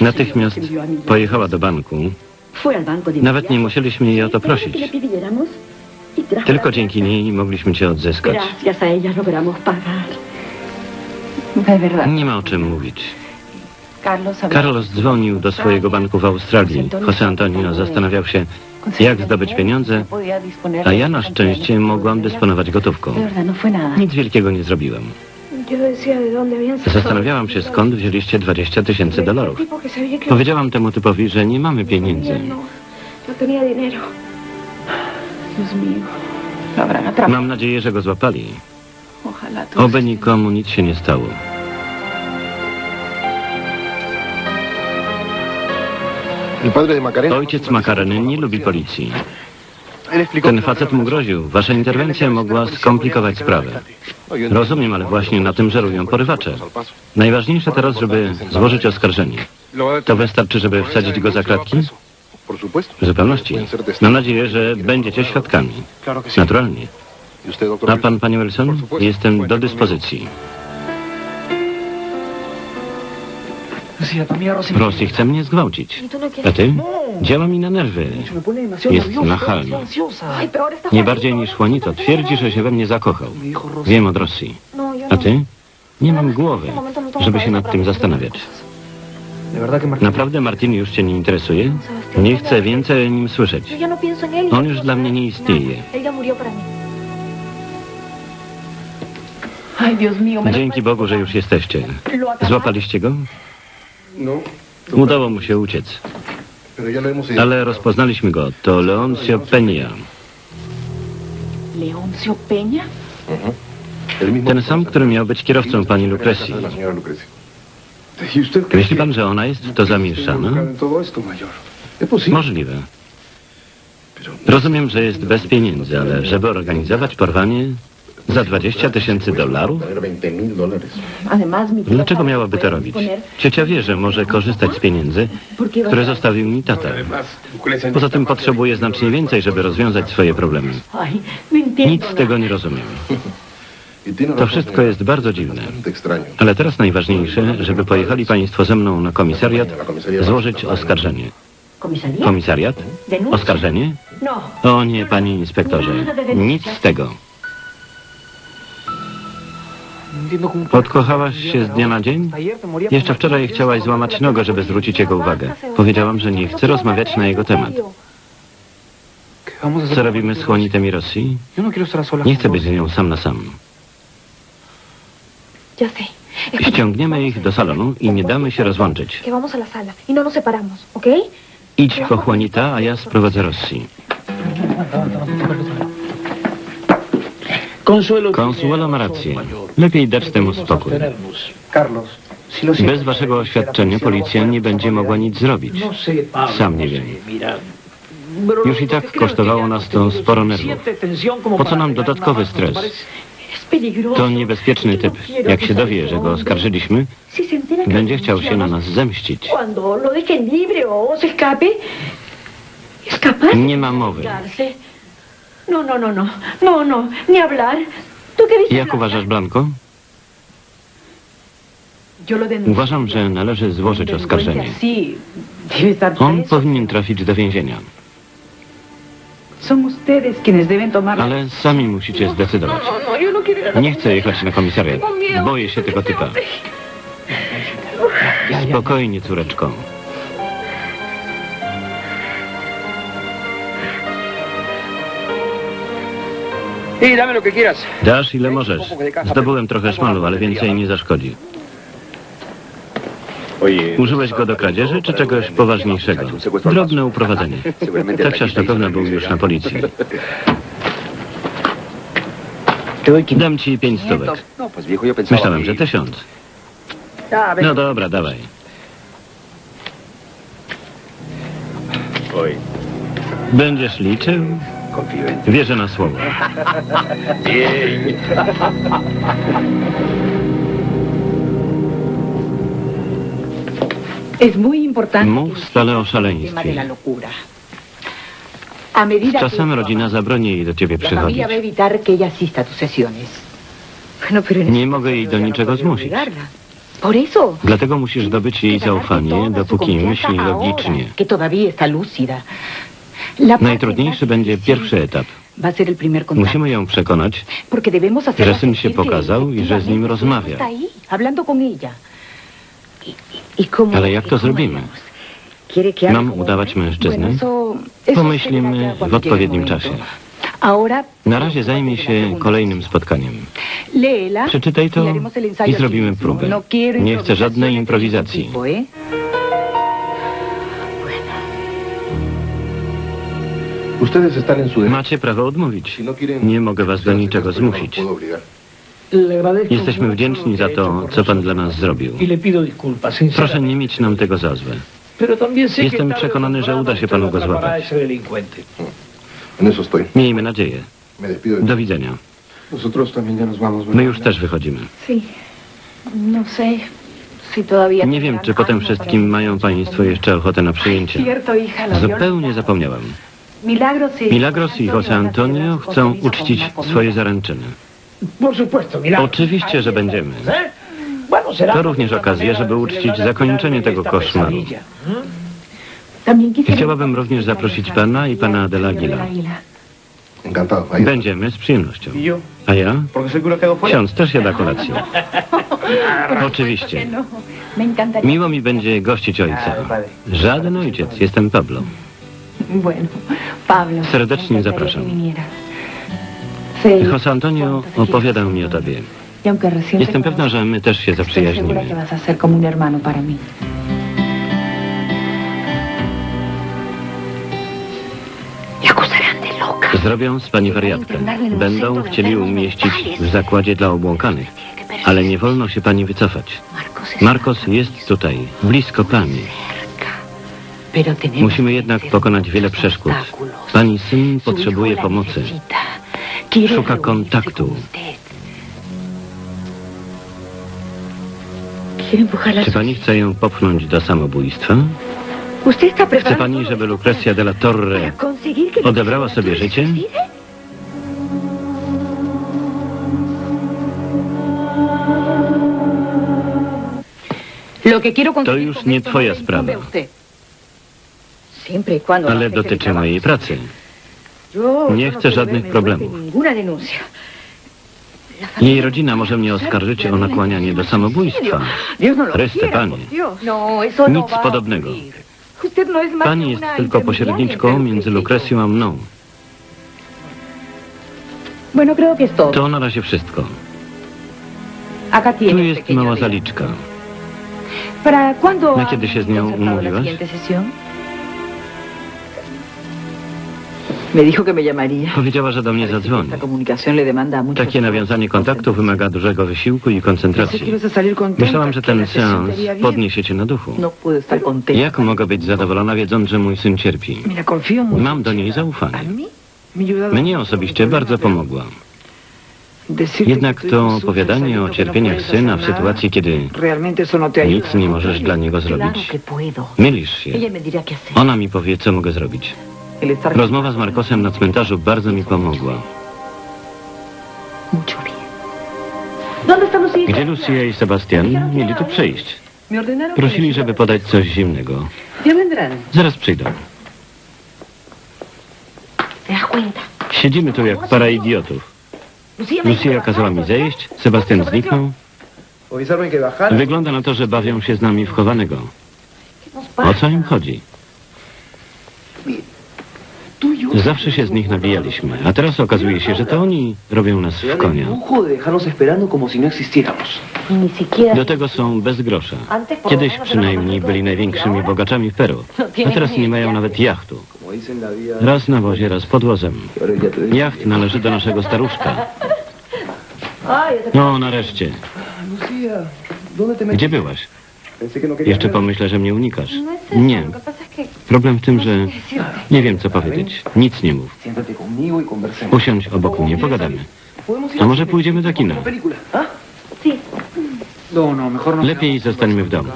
Natychmiast pojechała do banku. Nawet nie musieliśmy jej o to prosić. Tylko dzięki niej mogliśmy cię odzyskać. Nie ma o czym mówić. Carlos dzwonił do swojego banku w Australii. José Antonio zastanawiał się, jak zdobyć pieniądze, a ja na szczęście mogłam dysponować gotówką. Nic wielkiego nie zrobiłem. Zastanawiałam się, skąd wzięliście 20 tysięcy dolarów. Powiedziałam temu typowi, że nie mamy pieniędzy. no, no. Mam nadzieję, że go złapali. Oby nikomu nic się nie stało. Ojciec Makareny nie lubi policji. Ten facet mu groził. Wasza interwencja mogła skomplikować sprawę. Rozumiem, ale właśnie na tym żerują porywacze. Najważniejsze teraz, żeby złożyć oskarżenie. To wystarczy, żeby wsadzić go za supuesto. W zupełności. Mam nadzieję, że będziecie świadkami. Naturalnie. A pan, panie Wilson? Jestem do dyspozycji. Rosji chce mnie zgwałcić. A ty? Działa mi na nerwy. Jest está Nie bardziej niż Juanito. Twierdzi, że się we mnie zakochał. Wiem od Rosji. A ty? Nie mam głowy, żeby się nad tym zastanawiać. Naprawdę Martin już cię nie interesuje? Nie chcę więcej o nim słyszeć. On już dla mnie nie istnieje. Dzięki Bogu, że już jesteście. Złapaliście go? No. Udało mu się uciec. Ale rozpoznaliśmy go. To Leoncio Peña. Leoncio Peña. Ten sam, który miał być kierowcą pani Lucrecji. ¿Y Myśli pan, że ona jest w to zamieszana? Możliwe. Rozumiem, że jest bez pieniędzy, ale żeby organizować porwanie za 20 tysięcy dolarów? Tener 20 mil dólares. Además, mi tía Dlaczego sabe miałaby to robić? Ciocia wie, że może korzystać z pieniędzy, które zostawił mi tata. Poza tym potrzebuje znacznie więcej, żeby rozwiązać swoje problemy. No Nic z tego nie rozumiem. Tiene To wszystko jest bardzo dziwne. Ale teraz najważniejsze, żeby pojechali państwo ze mną na komisariat złożyć oskarżenie. Komisariat? Oskarżenie? No. O nie, panie inspektorze. Nic z tego. Podkochałaś się z dnia na dzień? Jeszcze wczoraj chciałaś złamać nogę, żeby zwrócić jego uwagę. Powiedziałam, że nie chcę rozmawiać na jego temat. Co robimy z Juanitem i Rosji? Nie chcę być z nią sam na sam. Ściągniemy ich do salonu i nie damy się rozłączyć. Y no. Idź po Juanita, a ja sprowadzę Rosji. Consuelo ma rację. Lepiej dać temu spokój. Bez waszego oświadczenia policja nie będzie mogła nic zrobić. Sam nie wiem. Już i tak kosztowało nas to sporo nerwów. Po co nam dodatkowy stres? To niebezpieczny typ. Jak się dowie, że go oskarżyliśmy, będzie chciał się na nas zemścić. Nie ma mowy. No, no, no, no. No, no. Ni hablar. ¿Tú qué dices? Jak uważasz, lo denuncio. Uważam, że należy złożyć oskarżenie. On powinien trafić do więzienia. Ale sami musicie zdecydować. No, no, no Nie chcę jechać na komisariat. Boję się tego typa. Spokojnie, córeczko. Sí, dame lo que quieras. Dasz ile możesz. Zdobyłem trochę szmalu, ale więcej nie zaszkodzi. Użyłeś go do kradzieży czy czegoś poważniejszego? Drobne uprowadzenie. Taksiarz na pewno był już na policji. Dam ci pięć stówek. No, Myślałem, że tysiąc. No dobra, dawaj. Będziesz liczył? Wierzę na słowo. Importante Mów stale o el tema de la szaleństwie. czasem rodzina zabroni jej do ciebie przychodzić. en Nie mogę jej do no niczego zmusić. Dlatego musisz zdobyć jej zaufanie, dopóki myśli logicznie. Najtrudniejszy będzie pierwszy etap. Musimy ją przekonać, że syn się pokazał i że z nim rozmawia. Y, y, y Ale jak to zrobimy? Mam udawać mężczyznę? Pomyślimy w odpowiednim czasie. Na razie zajmij się kolejnym spotkaniem. Przeczytaj to i zrobimy próbę. No Nie chcę żadnej improwizacji. Macie prawo odmówić. No Nie mogę was do niczego zmusić. Jesteśmy wdzięczni za to, co pan dla nas zrobił. Proszę nie mieć nam tego za złe. Jestem przekonany, że uda się panu go złapać. Estoy. Miejmy nadzieję. Do widzenia. My już też wychodzimy. No. Nie wiem, czy po tym wszystkim mają państwo jeszcze ochotę na przyjęcie. Zupełnie zapomniałem. Milagros y... Milagros i José Antonio chcą uczcić swoje zaręczyny. Oczywiście, że będziemy. To również okazja, żeby uczcić zakończenie tego koszmaru. Quisiera... Chciałabym również zaprosić pana i pana Adela Aguila. Encantado. Ahí. Będziemy z przyjemnością. A ja? Ksiądz też jada kolację. Oczywiście. Miło mi będzie gościć ojca. Żaden ojciec, jestem Pablo. Serdecznie zapraszam. José Antonio opowiadał mi o tobie. Jestem te pewna, że my też się zaprzyjaźnimy. Zrobią z pani wariatkę. Będą chcieli umieścić w zakładzie dla obłąkanych. Ale nie wolno się pani wycofać. Marcos jest tutaj, blisko pani. Musimy jednak pokonać wiele przeszkód. Pani syn potrzebuje pomocy. Szuka kontaktu. Czy pani chce ją popchnąć do samobójstwa? ¿Usted está Chce pani, żeby Lucrecia de la Torre odebrała sobie życie? To już nie no twoja sprawa. Ale afecte mi dotyczy mojej pracy. Yo Nie no chcę żadnych problemów. Jej rodzina może mnie oskarżyć o nakłanianie do samobójstwa. No Chryste, Panie. No, no Nic podobnego. no Pani jest tylko pośredniczką między y Lukrecją a mną. To na razie wszystko. Tu jest mała zaliczka. ¿Para cuándo Na kiedy się z nią umówiłaś? Powiedziała, że do mnie zadzwoni. Takie nawiązanie kontaktu wymaga dużego wysiłku i koncentracji. Myślałam, że ten seans podniesie cię na duchu. No. Jak mogę być zadowolona, wiedząc, że mój syn cierpi? Mam do niej zaufanie. Mnie osobiście bardzo pomogła. Jednak to opowiadanie o cierpieniach syna w sytuacji, kiedy nic nie możesz dla niego zrobić. Mylisz się. Ona mi powie, co mogę zrobić. Rozmowa z Markosem na cmentarzu bardzo mi pomogła. mucho bien. ¿Dónde está Lucía? Gdzie Lucia i Sebastian mieli tu przyjść? Prosili, żeby podać coś zimnego. Zaraz przyjdą. Siedzimy tu jak para idiotów. Lucia kazała mi zejść, Sebastian zniknął. Wygląda na to, że bawią się z nami w chowanego. O co im chodzi? Zawsze się z nich nabijaliśmy, a teraz okazuje się, że to oni robią nas w konia. no. Do tego są bez grosza. Kiedyś przynajmniej byli największymi bogaczami w Peru, a teraz nie mają nawet jachtu. Raz na wozie, raz pod wozem. Jacht należy do naszego staruszka. No, nareszcie. Lucía, ¿dónde te Gdzie byłaś? No Jeszcze pomyślę, że mnie unikasz. Nie. Problem w tym, że nie wiem, co powiedzieć. Nic nie mów. Usiądź obok mnie, pogadamy. A może pójdziemy do kina? No, no, no. Lepiej zostańmy w domu.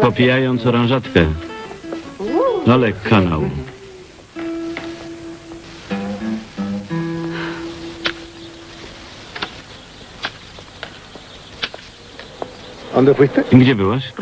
Popijając oranżatkę. Ale kanał. ¿Dónde fuiste? Gdzie byłaś?